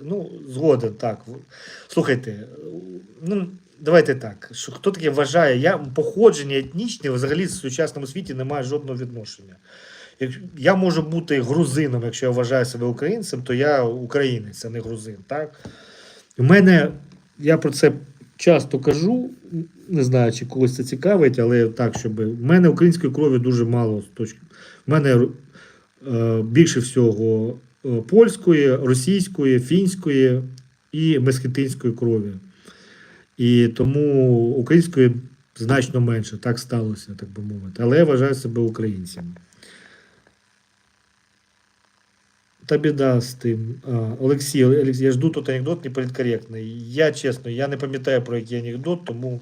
Ну, згоден, так. Слухайте, ну, давайте так. Що, хто таке вважає? Я походження етнічне взагалі в сучасному світі не має жодного відношення. Я можу бути грузином, якщо я вважаю себе українцем, то я українець, а не грузин. Так? У мене, я про це часто кажу, не знаю, чи когось це цікавить, але так, щоб. У мене української крові дуже мало. У мене е, більше всього польської, російської, фінської і месхетинської крові. І тому української значно менше, так сталося, так би мовити. Але я вважаю себе українцем. Та біда з тим. Олексій, Олексій, я жду тут анекдот неполіткоректний. Я чесно, я не пам'ятаю про який анекдот, тому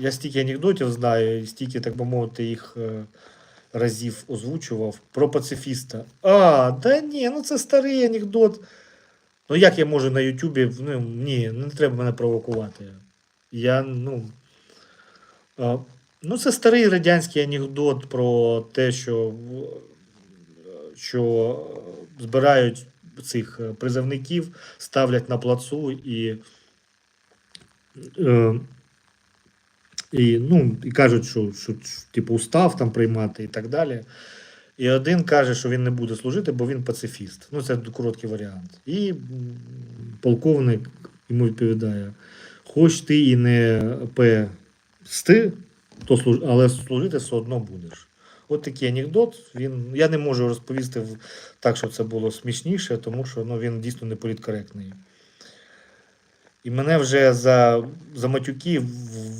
я стільки анекдотів знаю, стільки, так би мовити, їх е, разів озвучував. Про пацифіста. А, да ні, ну це старий анекдот. Ну як я можу на Ютубі. Ну, ні, не треба мене провокувати. Я, ну. Ну, це старий радянський анекдот про те, що, що збирають цих призовників, ставлять на плацу і. Е, і, ну, і кажуть, що, що, типу, устав там приймати і так далі. І один каже, що він не буде служити, бо він пацифіст. Ну, це короткий варіант. І полковник йому відповідає: хоч ти і не псти, то але служити все одно будеш. От такий анекдот. Він... Я не можу розповісти так, щоб це було смішніше, тому що ну, він дійсно не політкоректний. І мене вже за, за матюки в,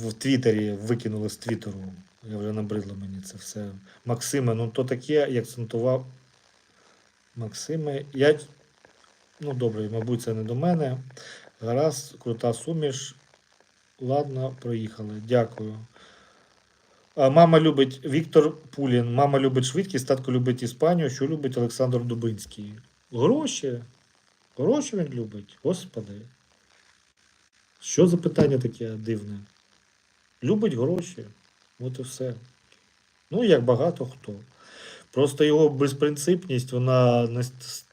в Твіттері викинули з Твіттеру. Я вже набридло мені це все. Максиме, ну то таке, як акцентував. Максиме, я. Ну, добре, мабуть, це не до мене. Гаразд, крута суміш. Ладно, проїхали. Дякую. А, Мама любить Віктор Пулін. Мама любить швидкість, татко любить Іспанію. Що любить Олександр Дубинський? Гроші. Гроші він любить. Господи. Що за питання таке дивне? Любить гроші. От і все. Ну, як багато хто. Просто його безпринципність, вона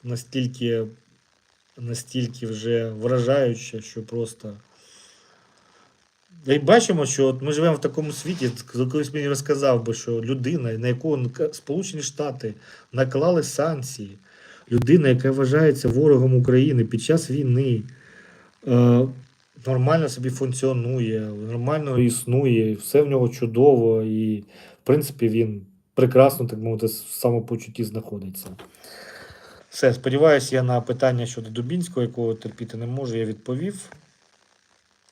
настільки, настільки вже вражаюча, що просто. І бачимо, що от ми живемо в такому світі, колись мені розказав би, що людина, на яку Сполучені Штати наклали санкції, людина, яка вважається ворогом України під час війни, е, нормально собі функціонує, нормально існує, все в нього чудово, і, в принципі, він прекрасно, так мовити, в самопочутті знаходиться. Все, сподіваюся, я на питання щодо Дубінського, якого терпіти не можу, я відповів.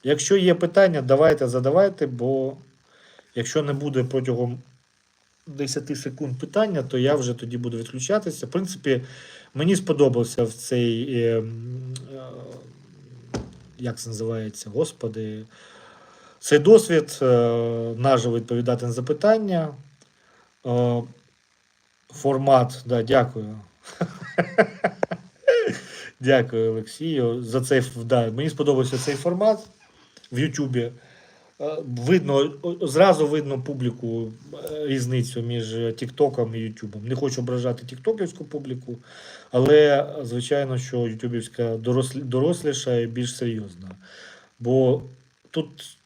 Якщо є питання, давайте задавайте, бо якщо не буде протягом 10 секунд питання, то я вже тоді буду відключатися. В принципі, мені сподобався в цей, е, е, як це називається, господи, цей досвід е, наживо відповідати на запитання. Е, формат, да, дякую. Дякую, Олексію. За цей да, мені сподобався цей формат в Ютубі. Е, Видно, зразу видно публіку е, різницю між Тіктоком і Ютубом. Не хочу ображати тіктоківську публіку, але звичайно, що Ютубівська дорослі, доросліша і більш серйозна. Бо тут,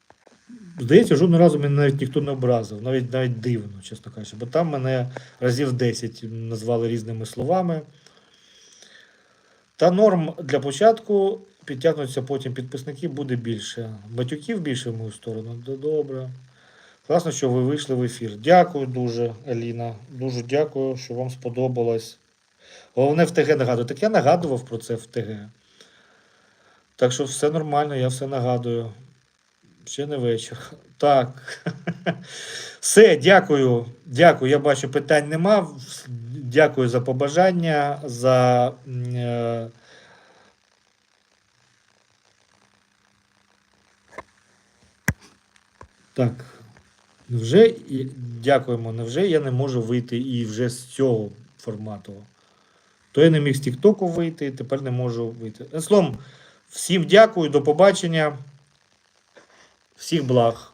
здається, жодного разу мене навіть ніхто не образив, навіть навіть дивно, чесно кажучи. Бо там мене разів 10 назвали різними словами. Та норм для початку підтягнуться потім підписники буде більше. Батюків більше в мою сторону. Добре. Класно, що ви вийшли в ефір. Дякую дуже, Аліна. Дуже дякую, що вам сподобалось. Головне в ТГ нагадую. Так я нагадував про це в ТГ. Так що все нормально, я все нагадую. Ще не вечір. Так. Все, дякую. Дякую. Я бачу, питань нема. Дякую за побажання, за. м, е, Так. Невже дякуємо. Невже я не можу вийти і вже з цього формату? То я не міг з Тіктоку вийти, тепер не можу вийти. Е, Словом, всім дякую, до побачення. Всіх благ.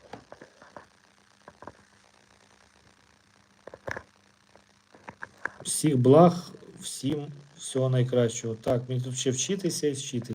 Всіх благ, всім Всього найкращого. Так, мені тут ще вчитися і вчитися.